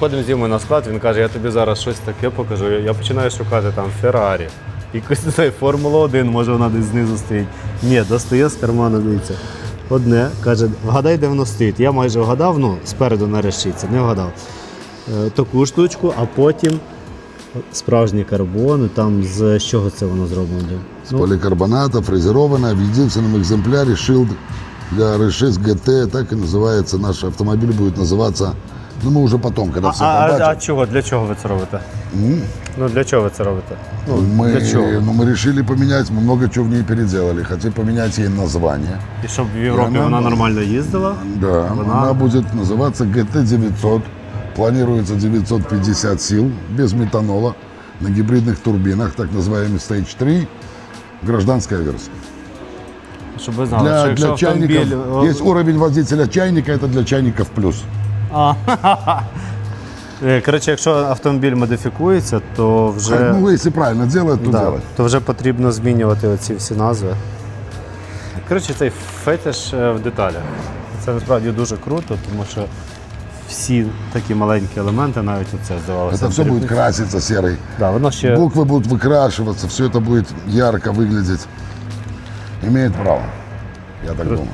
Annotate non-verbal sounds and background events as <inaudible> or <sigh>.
Ходимо з Дімою на склад, він каже, я тобі зараз щось таке покажу. Я починаю шукати там Феррарі. Якусь не знаю, Формула 1, може вона десь знизу стоїть. Ні, достає з карману, дивіться. Одне, каже, вгадай, де воно стоїть. Я майже вгадав, ну, спереду на решітці, не вгадав. Е, таку штучку, а потім справжній карбон, там з чого це воно зроблено? Дім? С поликарбоната, фрезерованная, в единственном экземпляре Shield для R6 GT, так и называется наш автомобиль, будет называться, ну мы уже потом, когда все А, а, а побачим. чого? Для чого ви це робите? Ну для чого ви це робите? Ну, мы, для чого? ну, мы решили поменять, мы много чего в ней переделали. Хотим поменять ей название. І щоб в Європі вона- вона нормально їздила. Да, Она- она будет называться GT900. Планируется 950 сил, без метанола, на гибридных турбинах, так называемый Stage 3, гражданская версия. Щоб ви знали, що Для, якщо для чайников, автомобіль... есть уровень водителя чайника, это для чайников плюс. А, <laughs> Е, Коротше, якщо автомобіль модифікується, то вже, Ну, если правильно делать, то да, делать. то вже потрібно змінювати оці всі назви. Коротше, цей фетиш е, в деталях. Це насправді дуже круто, тому що всі такі маленькі елементи, навіть оце здавалося. Это все будет краситься серый. Да, воно ще Буквы будут выкрашиваться, все это будет ярко выглядеть. Имеет право, я так думаю.